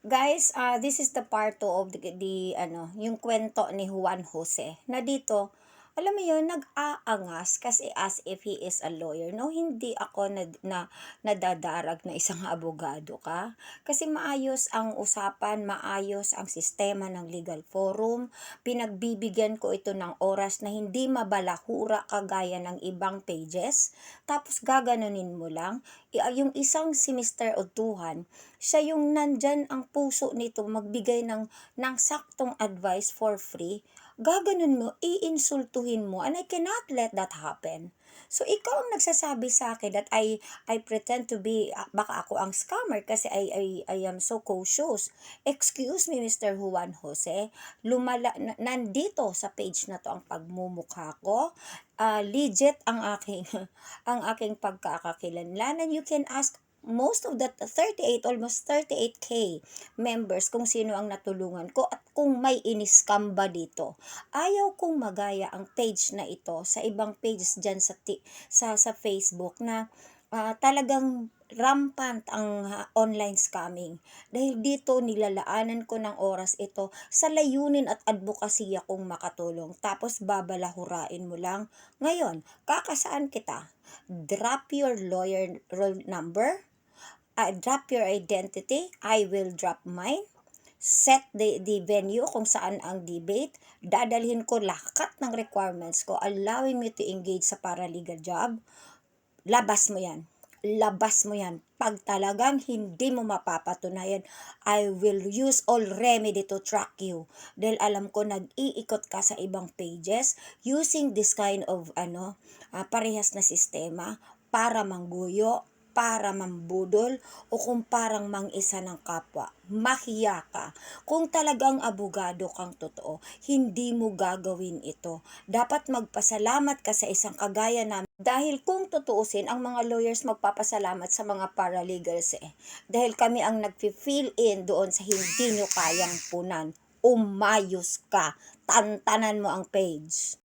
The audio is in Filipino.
Guys, ah, this is the part 2 of the, the ano, yung kwento ni Juan Jose na dito, alam mo yun, nag-aangas kasi as if he is a lawyer. No, hindi ako na, na nadadarag na isang abogado ka. Kasi maayos ang usapan, maayos ang sistema ng legal forum. Pinagbibigyan ko ito ng oras na hindi mabalahura kagaya ng ibang pages. Tapos gaganunin mo lang. Ah, Yung isang si Mr. Otuhan, siya yung nandyan ang puso nito magbigay ng, ng saktong advice for free. Gaganon mo, iinsultuhin mo, and I cannot let that happen. So, ikaw ang nagsasabi sa akin that I, I pretend to be, ah, baka ako ang scammer kasi I, I, I am so cautious. Excuse me, Mr. Juan Jose, lumala, na- nandito sa page na to ang pagmumukha ko. Ah, legit ang aking, ang aking pagkakakilanlan. And you can ask most of the 38, almost 38k members kung sino ang natulungan ko at kung may iniscam ba dito. Ayaw kong magaya ang page na ito sa ibang pages dyan sa, sa, sa Facebook na ah, talagang rampant ang ah, online scamming. Dahil dito nilalaanan ko ng oras ito sa layunin at advokasya kong makatulong. Tapos babalahurain mo lang. Ngayon, kakasaan kita. Drop your lawyer number. Uh, drop your identity. I will drop mine. Set the, the venue kung saan ang debate. Dadalhin ko lahat ng requirements ko allowing me to engage sa paralegal job. Labas mo yan. Labas mo yan. Pag talagang hindi mo mapapatunayan, I will use all remedy to track you. Dahil alam ko nag-iikot ka sa ibang pages using this kind of ano, ah, parehas na sistema para mangguyo, para mambudol o kung parang mang-isa ng kapwa. Mahiya ka. Kung talagang abogado kang totoo, hindi mo gagawin ito. Dapat magpasalamat ka sa isang kagaya namin. Dahil kung tutuusin, ang mga lawyers magpapasalamat sa mga paralegals eh. Dahil kami ang nag-fill in doon sa hindi nyo kayang punan. Umayos ka. Tantanan mo ang page.